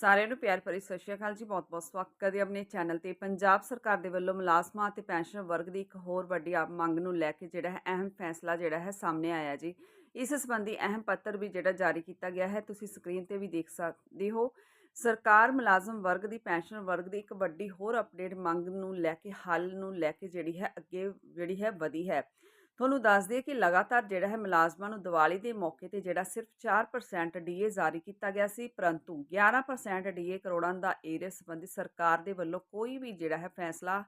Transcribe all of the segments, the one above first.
ਸਾਰਿਆਂ ਨੂੰ ਪਿਆਰ ਭਰੀ ਸਤਿ ਸ਼੍ਰੀ ਅਕਾਲ ਜੀ। ਬਹੁਤ-ਬਹੁਤ ਸਵਾਗਤ ਹੈ ਆਪਣੇ ਚੈਨਲ ਤੇ। ਪੰਜਾਬ ਸਰਕਾਰ ਦੇ ਵੱਲੋਂ ਮੁਲਾਜ਼ਮਾਂ ਅਤੇ ਪੈਨਸ਼ਨ ਵਰਗ ਦੀ ਇੱਕ ਹੋਰ ਵੱਡੀ ਮੰਗ ਨੂੰ ਲੈ ਕੇ ਜਿਹੜਾ ਹੈ ਅਹਿਮ ਫੈਸਲਾ ਜਿਹੜਾ ਹੈ ਸਾਹਮਣੇ ਆਇਆ ਜੀ। ਇਸ ਸੰਬੰਧੀ ਅਹਿਮ ਪੱਤਰ ਵੀ ਜਿਹੜਾ ਜਾਰੀ ਕੀਤਾ ਗਿਆ ਹੈ। ਤੁਸੀਂ ਸਕਰੀਨ ਤੇ ਵੀ ਦੇਖ ਸਕਦੇ ਹੋ। ਸਰਕਾਰ ਮੁਲਾਜ਼ਮ ਵਰਗ ਦੀ, ਪੈਨਸ਼ਨ ਵਰਗ ਦੀ ਇੱਕ ਵੱਡੀ ਹੋਰ ਅਪਡੇਟ ਮੰਗ ਨੂੰ ਲੈ ਕੇ, ਹੱਲ ਨੂੰ ਲੈ ਕੇ ਜਿਹੜੀ ਹੈ ਅੱਗੇ ਜਿਹੜੀ ਹੈ ਵਧੀ ਹੈ। ਤੁਹਾਨੂੰ ਦੱਸ ਦਈਏ ਕਿ ਲਗਾਤਾਰ ਜਿਹੜਾ ਹੈ ਮੁਲਾਜ਼ਮਾਂ ਨੂੰ ਦੀਵਾਲੀ ਦੇ ਮੌਕੇ ਤੇ ਜਿਹੜਾ ਸਿਰਫ 4% ਡੀਏ ਜਾਰੀ ਕੀਤਾ ਗਿਆ ਸੀ, ਪਰੰਤੂ 11% ਡੀਏ ਕਰੋੜਾਂ ਦਾ ਏਰੀਆ ਸੰਬੰਧੀ ਸਰਕਾਰ ਦੇ ਵੱਲੋਂ ਕੋਈ ਵੀ ਜਿਹੜਾ ਹੈ ਫੈਸਲਾ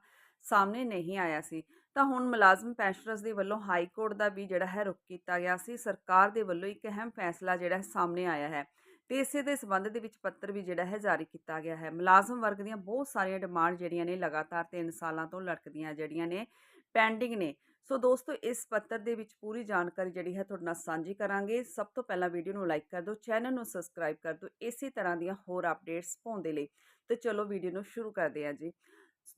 ਸਾਹਮਣੇ ਨਹੀਂ ਆਇਆ ਸੀ। ਤਾਂ ਹੁਣ ਮੁਲਾਜ਼ਮ ਪੈਨਸ਼ਨਰਸ ਦੇ ਵੱਲੋਂ ਹਾਈ ਕੋਰਟ ਦਾ ਵੀ ਜਿਹੜਾ ਹੈ ਰੁਕ ਕੀਤਾ ਗਿਆ ਸੀ। ਸਰਕਾਰ ਦੇ ਵੱਲੋਂ ਇੱਕ ਅਹਿਮ ਫੈਸਲਾ ਜਿਹੜਾ ਹੈ ਸਾਹਮਣੇ ਆਇਆ ਹੈ ਤੇ ਇਸੇ ਦੇ ਸੰਬੰਧ ਦੇ ਵਿੱਚ ਪੱਤਰ ਵੀ ਜਿਹੜਾ ਹੈ ਜਾਰੀ ਕੀਤਾ ਗਿਆ ਹੈ। ਮੁਲਾਜ਼ਮ ਵਰਗ ਦੀਆਂ ਬਹੁਤ ਸਾਰੀਆਂ ਡਿਮਾਂਡ ਜਿਹੜੀਆਂ ਨੇ ਲਗਾਤਾਰ 3 ਸਾਲਾਂ ਤੋਂ ਲਟਕਦੀਆਂ ਜਿਹੜੀਆਂ ਨੇ ਪੈਂਡਿੰਗ ਨੇ। ਸੋ ਦੋਸਤੋ, ਇਸ ਪੱਤਰ ਦੇ ਵਿੱਚ ਪੂਰੀ ਜਾਣਕਾਰੀ ਜਿਹੜੀ ਹੈ ਤੁਹਾਡੇ ਨਾਲ ਸਾਂਝੀ ਕਰਾਂਗੇ। ਸਭ ਤੋਂ ਪਹਿਲਾਂ ਵੀਡੀਓ ਨੂੰ ਲਾਈਕ ਕਰ ਦਿਓ, ਚੈਨਲ ਨੂੰ ਸਬਸਕ੍ਰਾਈਬ ਕਰ ਦਿਓ, ਇਸੇ ਤਰ੍ਹਾਂ ਦੀਆਂ ਹੋਰ ਅਪਡੇਟਸ ਪਾਉਣ ਦੇ ਲਈ। ਤੇ ਚਲੋ, ਵੀਡੀਓ ਨੂੰ ਸ਼ੁਰੂ ਕਰਦੇ ਹਾਂ ਜੀ।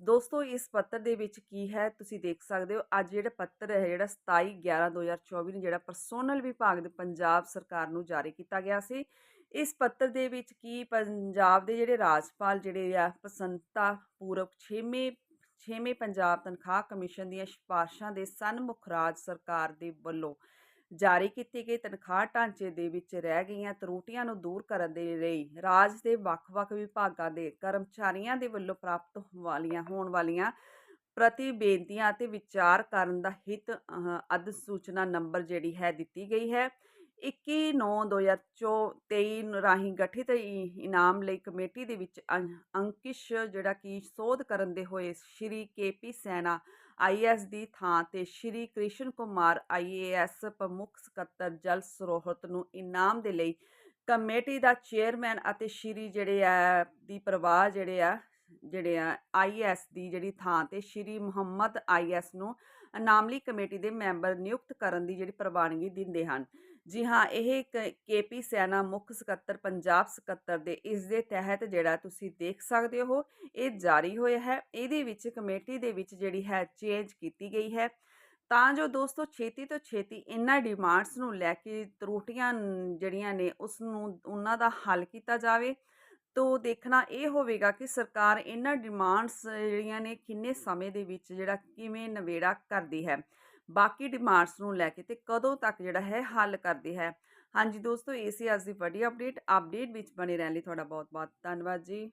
ਦੋਸਤੋ, ਇਸ ਪੱਤਰ ਦੇ ਵਿੱਚ ਕੀ ਹੈ, ਤੁਸੀਂ ਦੇਖ ਸਕਦੇ ਹੋ, ਅੱਜ ਜਿਹੜਾ ਪੱਤਰ ਹੈ, ਜਿਹੜਾ 27 11 2024 ਨੂੰ ਜਿਹੜਾ ਪਰਸੋਨਲ ਵਿਭਾਗ ਦੇ ਪੰਜਾਬ ਸਰਕਾਰ ਨੂੰ ਜਾਰੀ ਕੀਤਾ ਗਿਆ ਸੀ। ਇਸ ਪੱਤਰ ਦੇ ਵਿੱਚ ਕੀ, ਪੰਜਾਬ ਦੇ ਜਿਹੜੇ ਰਾਜਪਾਲ ਜਿਹੜੇ ਆ ਪਸੰਤਾ ਪੂਰਵਕ 6ਵੇਂ ਛੇਵੇਂ ਪੰਜਾਬ ਤਨਖਾਹ ਕਮਿਸ਼ਨ ਦੀਆਂ ਸਿਫਾਰਸ਼ਾਂ ਦੇ ਸਨਮੁਖ ਰਾਜ ਸਰਕਾਰ ਦੇ ਵੱਲੋਂ ਜਾਰੀ ਕੀਤੀ ਗਈ ਤਨਖਾਹ ਢਾਂਚੇ ਦੇ ਵਿੱਚ ਰਹਿ ਗਈਆਂ ਤਰੁੱਟੀਆਂ ਨੂੰ ਦੂਰ ਕਰਨ ਦੇ ਲਈ ਰਾਜ ਦੇ ਵੱਖ-ਵੱਖ ਵਿਭਾਗਾਂ ਦੇ ਕਰਮਚਾਰੀਆਂ ਦੇ ਵੱਲੋਂ ਪ੍ਰਾਪਤ ਵਾਲੀਆਂ, ਹੋਣ ਵਾਲੀਆਂ ਪ੍ਰਤੀ ਬੇਨਤੀਆਂ ਅਤੇ ਵਿਚਾਰ ਕਰਨ ਦਾ ਹਿੱਤ ਅਧ ਸੂਚਨਾ ਨੰਬਰ ਜਿਹੜੀ ਹੈ ਦਿੱਤੀ ਗਈ ਹੈ। 21/9/2023 ਰਾਹੀਂ ਗਠਿਤ ਇ- ਇਨਾਮ ਲਈ ਕਮੇਟੀ ਦੇ ਵਿੱਚ ਅੰਕਿਸ਼ ਜਿਹੜਾ ਕਿ ਸੋਧ ਕਰਨ ਦੇ ਹੋਏ ਸ਼੍ਰੀ ਕੇਪੀ ਸੈਨਾ, ਆਈਐਸ ਦੀ ਥਾਂ ਤੇ ਸ਼੍ਰੀ ਕ੍ਰਿਸ਼ਨ ਕੁਮਾਰ, ਆਈਏਐਸ ਪ੍ਰਮੁੱਖ ਸਕੱਤਰ ਜਲ ਸਰੋਤ ਨੂੰ ਇਨਾਮ ਦੇ ਲਈ ਕਮੇਟੀ ਦਾ ਚੇਅਰਮੈਨ ਅਤੇ ਸ਼੍ਰੀ ਜਿਹੜੇ ਆ, ਦੀ ਪ੍ਰਵਾਹ ਜਿਹੜੇ ਆ ਜਿਹੜੇ ਆ ਆਈਐਸ ਦੀ ਜਿਹੜੀ ਥਾਂ ਤੇ ਸ਼੍ਰੀ ਮੁਹੰਮਦ ਆਈਐਸ ਨੂੰ ਇਨਾਮਲੀ ਕਮੇਟੀ ਦੇ ਮੈਂਬਰ ਨਿਯੁਕਤ ਕਰਨ ਦੀ ਜਿਹੜੀ ਪ੍ਰਵਾਨਗੀ ਦਿੰਦੇ ਹਨ। ਜੀ ਹਾਂ, ਇਹ ਕੇਪੀ ਸੈਨਾ ਮੁੱਖ ਸਕੱਤਰ, ਪੰਜਾਬ ਸਕੱਤਰ ਦੇ ਇਸ ਦੇ ਤਹਿਤ ਜਿਹੜਾ ਤੁਸੀਂ ਦੇਖ ਸਕਦੇ ਹੋ, ਇਹ ਜਾਰੀ ਹੋਇਆ ਹੈ। ਇਹਦੇ ਵਿੱਚ ਕਮੇਟੀ ਦੇ ਵਿੱਚ ਜਿਹੜੀ ਹੈ ਚੇਂਜ ਕੀਤੀ ਗਈ ਹੈ। ਤਾਂ ਜੋ ਦੋਸਤੋ, ਛੇਤੀ ਤੋਂ ਛੇਤੀ ਇਹਨਾਂ ਡਿਮਾਂਡਸ ਨੂੰ ਲੈ ਕੇ ਤਰੁੱਟੀਆਂ ਜਿਹੜੀਆਂ ਨੇ ਉਸ ਨੂੰ ਉਹਨਾਂ ਦਾ ਹੱਲ ਕੀਤਾ ਜਾਵੇ। ਤੋ ਦੇਖਣਾ ਇਹ ਹੋਵੇਗਾ ਕਿ ਸਰਕਾਰ ਇਹਨਾਂ ਡਿਮਾਂਡਸ ਜਿਹੜੀਆਂ ਨੇ ਕਿੰਨੇ ਸਮੇਂ ਦੇ ਵਿੱਚ ਜਿਹੜਾ ਕਿਵੇਂ ਨਵੇੜਾ ਕਰਦੀ ਹੈ। ਬਾਕੀ ਡਿਮਾਂਡਸ ਨੂੰ ਲੈ ਕੇ ਤੇ ਕਦੋਂ ਤੱਕ ਜਿਹੜਾ ਹੈ ਹੱਲ ਕਰਦੀ ਹੈ। ਹਾਂਜੀ ਦੋਸਤੋ, ਇਹ ਸੀ ਅੱਜ ਦੀ ਵੱਡੀ ਅਪਡੇਟ ਅਪਡੇਟ ਵਿੱਚ ਬਣੇ ਰਹਿਣ ਲਈ ਤੁਹਾਡਾ ਬਹੁਤ ਬਹੁਤ ਧੰਨਵਾਦ ਜੀ।